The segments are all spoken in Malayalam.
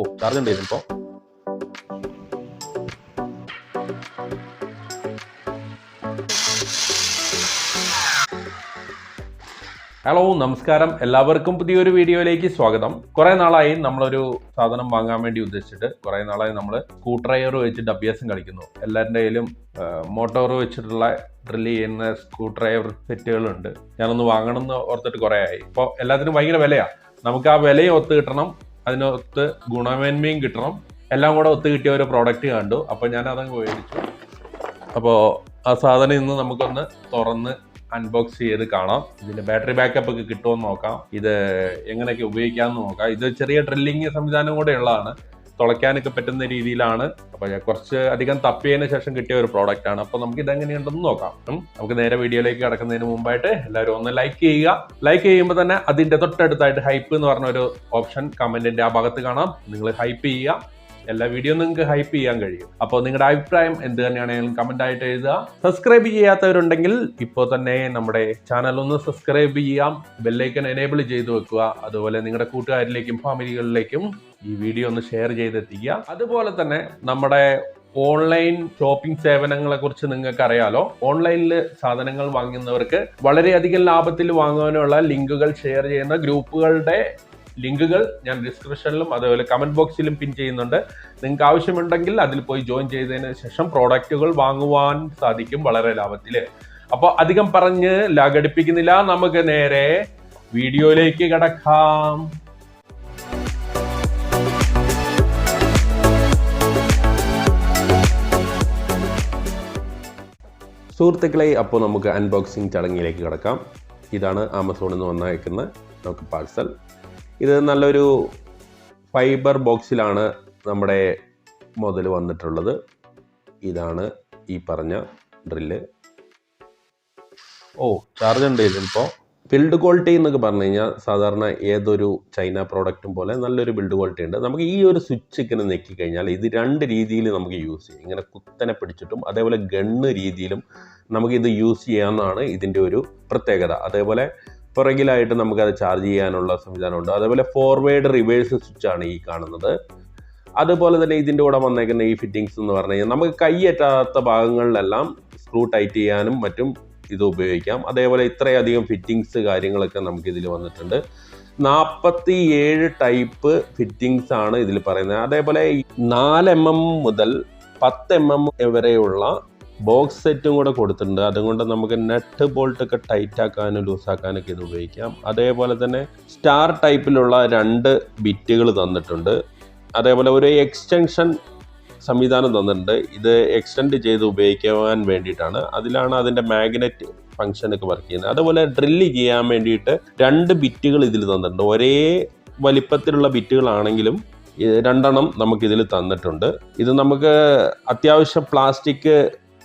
ഓ ചാർജ് ഉണ്ട് ഇപ്പോ ഹലോ നമസ്കാരം. എല്ലാവർക്കും പുതിയൊരു വീഡിയോയിലേക്ക് സ്വാഗതം. കുറെ നാളായി നമ്മളൊരു സാധനം വാങ്ങാൻ വേണ്ടി ഉദ്ദേശിച്ചിട്ട് കുറെ നാളായി നമ്മൾ സ്ക്രൂ ഡ്രൈവർ വെച്ചിട്ട് അഭ്യാസം കളിക്കുന്നു. എല്ലാവരുടെ കയ്യിലും മോട്ടോർ വെച്ചിട്ടുള്ള ഡ്രില്ല് ചെയ്യുന്ന സ്ക്രൂ ഡ്രൈവർ സെറ്റുകളുണ്ട്. ഞാനൊന്ന് വാങ്ങണം എന്ന് ഓർത്തിട്ട് കുറെ ആയി ഇപ്പോൾ എല്ലാത്തിനും ഭയങ്കര വിലയാണ് നമുക്ക് ആ വിലയെ ഒത്ത് കിട്ടണം. അതിനൊത്ത് ഗുണമേന്മയും കിട്ടണം. എല്ലാം കൂടെ ഒത്തു കിട്ടിയ ഒരു പ്രോഡക്റ്റ് കണ്ടു. അപ്പോൾ ഞാൻ അതങ്ങ് മേടിച്ചു. അപ്പോൾ ആ സാധനം ഇന്ന് നമുക്കൊന്ന് തുറന്ന് അൺബോക്സ് ചെയ്ത് കാണാം. ഇതിന്റെ ബാറ്ററി ബാക്കപ്പ് ഒക്കെ കിട്ടുമെന്ന് നോക്കാം. ഇത് എങ്ങനെയൊക്കെ ഉപയോഗിക്കാമെന്ന് നോക്കാം. ഇത് ചെറിയ ഡ്രില്ലിങ് സംവിധാനം കൂടെ ഉള്ളതാണ്. തുളയ്ക്കാനൊക്കെ പറ്റുന്ന രീതിയിലാണ്. അപ്പോൾ കുറച്ച് അധികം തപ്പിയതിന് ശേഷം കിട്ടിയ ഒരു പ്രോഡക്റ്റ് ആണ്. അപ്പോൾ നമുക്ക് ഇതെങ്ങനെയുണ്ടെന്ന് നോക്കാം. നമുക്ക് നേരെ വീഡിയോയിലേക്ക് കിടക്കുന്നതിന് മുമ്പായിട്ട് എല്ലാവരും ഒന്ന് ലൈക്ക് ചെയ്യുക. ലൈക്ക് ചെയ്യുമ്പോൾ തന്നെ അതിന്റെ തൊട്ടടുത്തായിട്ട് ഹൈപ്പ് എന്ന് പറഞ്ഞ ഒരു ഓപ്ഷൻ കമന്റിന്റെ ആ ഭാഗത്ത് കാണാം. നിങ്ങൾ ഹൈപ്പ് ചെയ്യുക. എല്ലാ വീഡിയോ നിങ്ങൾക്ക് ഹൈപ്പ് ചെയ്യാൻ കഴിയും. അപ്പോൾ നിങ്ങളുടെ അഭിപ്രായം എന്ത് തന്നെയാണെങ്കിലും കമന്റ് ആയിട്ട് എഴുതുക. സബ്സ്ക്രൈബ് ചെയ്യാത്തവരുണ്ടെങ്കിൽ ഇപ്പോൾ തന്നെ നമ്മുടെ ചാനൽ ഒന്ന് സബ്സ്ക്രൈബ് ചെയ്യാം. ബെല്ലൈക്കൺ എനേബിൾ ചെയ്ത് വെക്കുക. അതുപോലെ നിങ്ങളുടെ കൂട്ടുകാരിലേക്കും ഫാമിലികളിലേക്കും ഈ വീഡിയോ ഒന്ന് ഷെയർ ചെയ്തെത്തിക്കുക. അതുപോലെ തന്നെ നമ്മുടെ ഓൺലൈൻ ഷോപ്പിംഗ് സേവനങ്ങളെ കുറിച്ച് നിങ്ങൾക്ക് അറിയാലോ. ഓൺലൈനിൽ സാധനങ്ങൾ വാങ്ങുന്നവർക്ക് വളരെയധികം ലാഭത്തിൽ വാങ്ങാനുള്ള ലിങ്കുകൾ ഷെയർ ചെയ്യുന്ന ഗ്രൂപ്പുകളുടെ ലിങ്കുകൾ ഞാൻ ഡിസ്ക്രിപ്ഷനിലും അതുപോലെ കമന്റ് ബോക്സിലും പിൻ ചെയ്യുന്നുണ്ട്. നിങ്ങൾക്ക് ആവശ്യമുണ്ടെങ്കിൽ അതിൽ പോയി ജോയിൻ ചെയ്തതിന് ശേഷം പ്രോഡക്റ്റുകൾ വാങ്ങുവാൻ സാധിക്കും വളരെ ലാഭത്തിൽ അപ്പോൾ അധികം പറഞ്ഞ് ലാഗടിപ്പിക്കുന്നില്ല നമുക്ക് നേരെ വീഡിയോയിലേക്ക് കടക്കാം. സുഹൃത്തുക്കളെ അപ്പോൾ നമുക്ക് അൺബോക്സിംഗ് ചടങ്ങിലേക്ക് കിടക്കാം. ഇതാണ് ആമസോണിൽ നിന്ന് വന്നേക്കുന്ന നമുക്ക് പാഴ്സൽ ഇത് നല്ലൊരു ഫൈബർ ബോക്സിലാണ് നമ്മുടെ മുതൽ വന്നിട്ടുള്ളത്. ഇതാണ് ഈ പറഞ്ഞ ഡ്രില്ല്. ഓ ചാർജ് ഉണ്ട് ഇതിപ്പോൾ ബിൽഡ് ക്വാളിറ്റി എന്നൊക്കെ പറഞ്ഞു കഴിഞ്ഞാൽ സാധാരണ ഏതൊരു ചൈന പ്രോഡക്റ്റും പോലെ നല്ലൊരു ബിൽഡ് ക്വാളിറ്റി ഉണ്ട്. നമുക്ക് ഈ ഒരു സ്വിച്ച് ഇങ്ങനെ നെക്കി കഴിഞ്ഞാൽ ഇത് രണ്ട് രീതിയിൽ നമുക്ക് യൂസ് ചെയ്യാം. ഇങ്ങനെ കുത്തനെ പിടിച്ചിട്ടും അതേപോലെ ഗണ്ണ് രീതിയിലും നമുക്ക് ഇത് യൂസ് ചെയ്യാമെന്നാണ് ഇതിന്റെ ഒരു പ്രത്യേകത. അതേപോലെ പുറകിലായിട്ട് നമുക്കത് ചാർജ് ചെയ്യാനുള്ള സംവിധാനമുണ്ട്. അതേപോലെ ഫോർവേഡ് റിവേഴ്സ് സ്വിച്ച് ആണ് ഈ കാണുന്നത്. അതുപോലെ തന്നെ ഇതിന്റെ കൂടെ വന്നേക്കുന്ന ഈ ഫിറ്റിംഗ്സ് എന്ന് പറഞ്ഞു കഴിഞ്ഞാൽ നമുക്ക് കൈയെറ്റാത്ത ഭാഗങ്ങളിലെല്ലാം സ്ക്രൂ ടൈറ്റ് ചെയ്യാനും മറ്റും ഇത് ഉപയോഗിക്കാം. അതേപോലെ ഇത്രയധികം ഫിറ്റിംഗ്സ് കാര്യങ്ങളൊക്കെ നമുക്ക് ഇതിൽ വന്നിട്ടുണ്ട്. നാൽപ്പത്തി ഏഴ് ടൈപ്പ് ഫിറ്റിംഗ്സ് ആണ് ഇതിൽ പറയുന്നത്. അതേപോലെ നാല് എം എം മുതൽ പത്ത് എം എം വരെയുള്ള ബോക്സ് സെറ്റും കൂടെ കൊടുത്തിട്ടുണ്ട്. അതുകൊണ്ട് നമുക്ക് നെറ്റ് ബോൾട്ടൊക്കെ ടൈറ്റ് ആക്കാനും ലൂസാക്കാനൊക്കെ ഇത് ഉപയോഗിക്കാം. അതേപോലെ തന്നെ സ്റ്റാർ ടൈപ്പിലുള്ള രണ്ട് ബിറ്റുകൾ തന്നിട്ടുണ്ട്. അതേപോലെ ഒരു എക്സ്റ്റൻഷൻ സംവിധാനം തന്നിട്ടുണ്ട്. ഇത് എക്സ്റ്റെൻഡ് ചെയ്ത് ഉപയോഗിക്കുവാൻ വേണ്ടിയിട്ടാണ്. അതിലാണ് അതിന്റെ മാഗ്നറ്റ് ഫംഗ്ഷനൊക്കെ വർക്ക് ചെയ്യുന്നത്. അതുപോലെ ഡ്രില്ല് ചെയ്യാൻ വേണ്ടിയിട്ട് രണ്ട് ബിറ്റുകൾ ഇതിൽ തന്നിട്ടുണ്ട്. ഒരേ വലിപ്പത്തിലുള്ള ബിറ്റുകളാണെങ്കിലും രണ്ടെണ്ണം നമുക്കിതിൽ തന്നിട്ടുണ്ട്. ഇത് നമുക്ക് അത്യാവശ്യം പ്ലാസ്റ്റിക്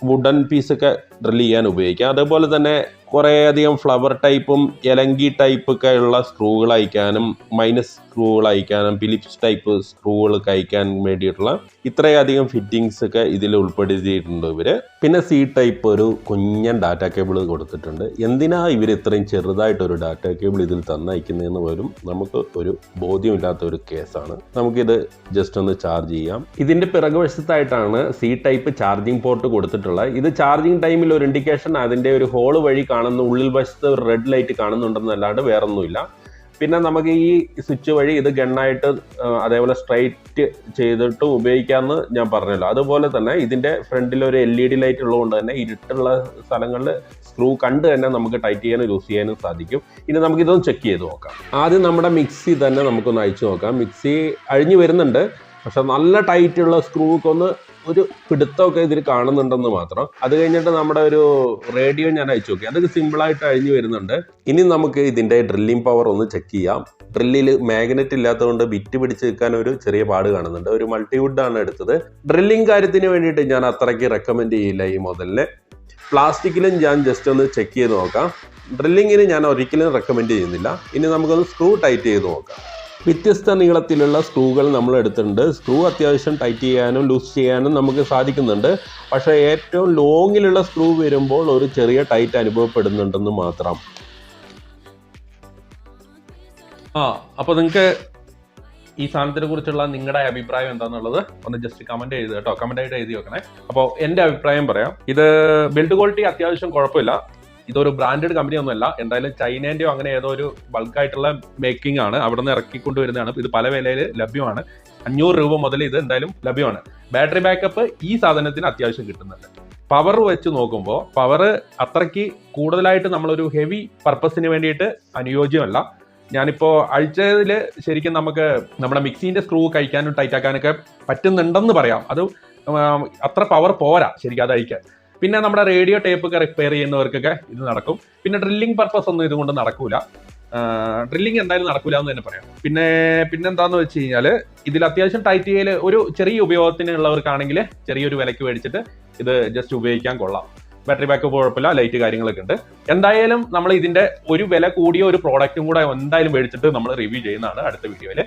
वुडन पीस का ഡ്രിൽ ചെയ്യാൻ ഉപയോഗിക്കാം. അതേപോലെ തന്നെ കുറേയധികം ഫ്ലവർ ടൈപ്പും എലങ്കി ടൈപ്പ് ഒക്കെ ഉള്ള സ്ക്രൂകൾ അയക്കാനും മൈനസ് സ്ക്രൂകൾ അയക്കാനും ഫിലിപ്സ് ടൈപ്പ് സ്ക്രൂകൾ അയക്കാൻ വേണ്ടിയിട്ടുള്ള ഇത്രയധികം ഫിറ്റിങ്സ് ഒക്കെ ഇതിൽ ഉൾപ്പെടുത്തിയിട്ടുണ്ട് ഇവർ പിന്നെ സി ടൈപ്പ് ഒരു കുഞ്ഞൻ ഡാറ്റ കേബിൾ കൊടുത്തിട്ടുണ്ട്. എന്തിനാ ഇവർ ഇത്രയും ചെറുതായിട്ട് ഒരു ഡാറ്റ കേബിൾ ഇതിൽ തന്നയക്കുന്നതെന്ന് പോലും നമുക്ക് ഒരു ബോധ്യമില്ലാത്ത ഒരു കേസാണ്. നമുക്കിത് ജസ്റ്റ് ഒന്ന് ചാർജ് ചെയ്യാം. ഇതിന്റെ പിറകുവശത്തായിട്ടാണ് സി ടൈപ്പ് ചാർജിങ് പോർട്ട് കൊടുത്തിട്ടുള്ളത്. ഇത് ചാർജിങ് ടൈമിൽ ഒരു ഇൻഡിക്കേഷൻ അതിന്റെ ഒരു ഹോൾ വഴി കാണുന്ന ഉള്ളിൽ വശത്ത് റെഡ് ലൈറ്റ് കാണുന്നുണ്ടെന്നല്ലാണ്ട് വേറൊന്നുമില്ല. പിന്നെ നമുക്ക് ഈ സ്വിച്ച് വഴി ഇത് ഗണ്ണായിട്ട് അതേപോലെ സ്ട്രൈറ്റ് ചെയ്തിട്ട് ഉപയോഗിക്കാമെന്ന് ഞാൻ പറഞ്ഞല്ലോ. അതുപോലെ തന്നെ ഇതിന്റെ ഫ്രണ്ടിൽ ഒരു എൽ ഇ ഡി ലൈറ്റ് ഉള്ളതുകൊണ്ട് തന്നെ ഇരുട്ടുള്ള സ്ഥലങ്ങളിൽ സ്ക്രൂ കണ്ട് തന്നെ നമുക്ക് ടൈറ്റ് ചെയ്യാനും യൂസ് ചെയ്യാനും സാധിക്കും. ഇനി നമുക്കിതൊന്ന് ചെക്ക് ചെയ്ത് നോക്കാം. ആദ്യം നമ്മുടെ മിക്സി തന്നെ നമുക്കൊന്ന് അയച്ചു നോക്കാം. മിക്സി അഴിഞ്ഞു വരുന്നുണ്ട്. പക്ഷെ നല്ല ടൈറ്റുള്ള സ്ക്രൂക്കൊന്ന് ഒരു പിടുത്തമൊക്കെ ഇതിൽ കാണുന്നുണ്ടെന്ന് മാത്രം. അത് കഴിഞ്ഞിട്ട് നമ്മുടെ ഒരു റേഡിയോ ഞാൻ അയച്ചു നോക്കി. അതൊക്കെ സിമ്പിളായിട്ട് അഴിഞ്ഞു വരുന്നുണ്ട്. ഇനി നമുക്ക് ഇതിന്റെ ഡ്രില്ലിംഗ് പവർ ഒന്ന് ചെക്ക് ചെയ്യാം. ഡ്രില്ലിൽ മാഗ്നറ്റ് ഇല്ലാത്തതുകൊണ്ട് ബിറ്റ് പിടിച്ച് നിൽക്കാൻ ഒരു ചെറിയ പാട് കാണുന്നുണ്ട്. ഒരു മൾട്ടിവുഡ് ആണ് എടുത്തത്. ഡ്രില്ലിംഗ് കാര്യത്തിന് വേണ്ടിയിട്ട് ഞാൻ അത്രയ്ക്ക് റെക്കമെൻഡ് ചെയ്യില്ല ഈ മോഡലിനെ പ്ലാസ്റ്റിക്കിലും ഞാൻ ജസ്റ്റ് ഒന്ന് ചെക്ക് ചെയ്ത് നോക്കാം. ഡ്രില്ലിങ്ങിന് ഞാൻ ഒരിക്കലും റെക്കമെൻഡ് ചെയ്യുന്നില്ല. ഇനി നമുക്കൊന്ന് സ്ക്രൂ ടൈറ്റ് ചെയ്ത് നോക്കാം. വ്യത്യസ്ത നീളത്തിലുള്ള സ്ക്രൂകൾ നമ്മൾ എടുത്തിട്ടുണ്ട്. സ്ക്രൂ അത്യാവശ്യം ടൈറ്റ് ചെയ്യാനും ലൂസ് ചെയ്യാനും നമുക്ക് സാധിക്കുന്നുണ്ട്. പക്ഷേ ഏറ്റവും ലോങ്ങിലുള്ള സ്ക്രൂ വരുമ്പോൾ ഒരു ചെറിയ ടൈറ്റ് അനുഭവപ്പെടുന്നുണ്ടെന്ന് മാത്രം. ആ അപ്പോൾ നിങ്ങൾക്ക് ഈ സാധനത്തിനെ കുറിച്ചുള്ള നിങ്ങളുടെ അഭിപ്രായം എന്താണെന്നുള്ളത് ഒന്ന് ജസ്റ്റ് കമന്റ് ചെയ്ത് കേട്ടോ. കമന്റ് ആയിട്ട് എഴുതി വെക്കണേ. അപ്പോൾ എന്റെ അഭിപ്രായം പറയാം. ഇത് ബിൽഡ് ക്വാളിറ്റി അത്യാവശ്യം കുഴപ്പമില്ല. ഇതൊരു ബ്രാൻഡഡ് കമ്പനി ഒന്നുമല്ല. എന്തായാലും ചൈനേന്റെയോ അങ്ങനെ ഏതോ ഒരു ബൾക്കായിട്ടുള്ള മേക്കിംഗ് ആണ്. അവിടെ നിന്ന് ഇറക്കിക്കൊണ്ട് വരുന്നതാണ് ഇത് പല വിലയിൽ ലഭ്യമാണ്. അഞ്ഞൂറ് രൂപ മുതൽ ഇത് എന്തായാലും ലഭ്യമാണ്. ബാറ്ററി ബാക്കപ്പ് ഈ സാധനത്തിന് അത്യാവശ്യം കിട്ടുന്നുണ്ട്. പവർ വെച്ച് നോക്കുമ്പോൾ പവർ അത്രയ്ക്ക് കൂടുതലായിട്ട് നമ്മളൊരു ഹെവി പർപ്പസിന് വേണ്ടിയിട്ട് അനുയോജ്യമല്ല. ഞാനിപ്പോൾ അഴിച്ചതിൽ ശരിക്കും നമുക്ക് നമ്മുടെ മിക്സീന്റെ സ്ക്രൂ കഴിക്കാനും ടൈറ്റാക്കാനൊക്കെ പറ്റുന്നുണ്ടെന്ന് പറയാം. അത് അത്ര പവർ പോരാ ശരിക്കും അത് അഴിക്കാൻ. പിന്നെ നമ്മുടെ റേഡിയോ ടേപ്പ് ഒക്കെ റിപ്പയർ ചെയ്യുന്നവർക്കൊക്കെ ഇത് നടക്കും. പിന്നെ ഡ്രില്ലിംഗ് പർപ്പസ് ഒന്നും ഇതുകൊണ്ട് നടക്കൂല. ഡ്രില്ലിംഗ് എന്തായാലും നടക്കൂല എന്ന് തന്നെ പറയാം. പിന്നെ പിന്നെന്താന്ന് വെച്ച് കഴിഞ്ഞാൽ ഇതിൽ അത്യാവശ്യം ടൈറ്റ് ചെയ്യൽ ഒരു ചെറിയ ഉപയോഗത്തിനുള്ളവർക്കാണെങ്കിൽ ചെറിയൊരു വിലക്ക് മേടിച്ചിട്ട് ഇത് ജസ്റ്റ് ഉപയോഗിക്കാൻ കൊള്ളാം. ബാറ്ററി ബാക്കപ്പ് കുഴപ്പമില്ല ലൈറ്റ് കാര്യങ്ങളൊക്കെ ഉണ്ട്. എന്തായാലും നമ്മൾ ഇതിന്റെ ഒരു വില കൂടിയ ഒരു പ്രോഡക്റ്റും കൂടെ എന്തായാലും മേടിച്ചിട്ട് നമ്മൾ റിവ്യൂ ചെയ്യുന്നതാണ് അടുത്ത വീഡിയോയിൽ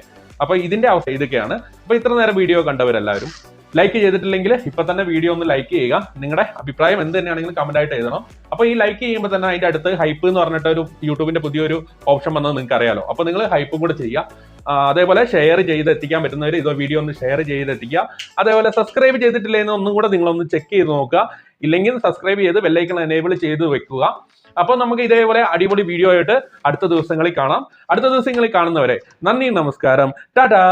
അപ്പൊ ഇതിന്റെ അവസ്ഥ ഇതൊക്കെയാണ്. അപ്പൊ ഇത്ര നേരം വീഡിയോ കണ്ടവരെല്ലാവരും ലൈക്ക് ചെയ്തിട്ടില്ലെങ്കിൽ ഇപ്പൊ തന്നെ വീഡിയോ ഒന്ന് ലൈക്ക് ചെയ്യുക. നിങ്ങളുടെ അഭിപ്രായം എന്ത് തന്നെയാണെങ്കിലും കമന്റ് ആയിട്ട് എഴുതണം. അപ്പൊ ഈ ലൈക്ക് ചെയ്യുമ്പോൾ തന്നെ അതിന്റെ അടുത്ത് ഹൈപ്പ് എന്ന് പറഞ്ഞിട്ട് ഒരു യൂട്യൂബിന്റെ പുതിയൊരു ഓപ്ഷൻ വന്നത് നിങ്ങൾക്ക് അറിയാലോ. അപ്പൊ നിങ്ങൾ ഹൈപ്പും കൂടെ ചെയ്യുക. അതേപോലെ ഷെയർ ചെയ്ത് എത്തിക്കാൻ പറ്റുന്നവർ ഇതോ വീഡിയോ ഒന്ന് ഷെയർ ചെയ്ത് എത്തിക്കുക അതേപോലെ സബ്സ്ക്രൈബ് ചെയ്തിട്ടില്ലേ എന്ന് ഒന്നും കൂടെ നിങ്ങളൊന്ന് ചെക്ക് ചെയ്ത് നോക്കുക. ഇല്ലെങ്കിൽ സബ്സ്ക്രൈബ് ചെയ്ത് ബെല്ലൈക്കൺ എനേബിൾ ചെയ്ത് വെക്കുക. അപ്പോൾ നമുക്ക് ഇതേപോലെ അടിപൊളി വീഡിയോ ആയിട്ട് അടുത്ത ദിവസങ്ങളിൽ കാണാം. അടുത്ത ദിവസങ്ങളിൽ കാണുന്നവരെ നന്ദി നമസ്കാരം. ടാറ്റാ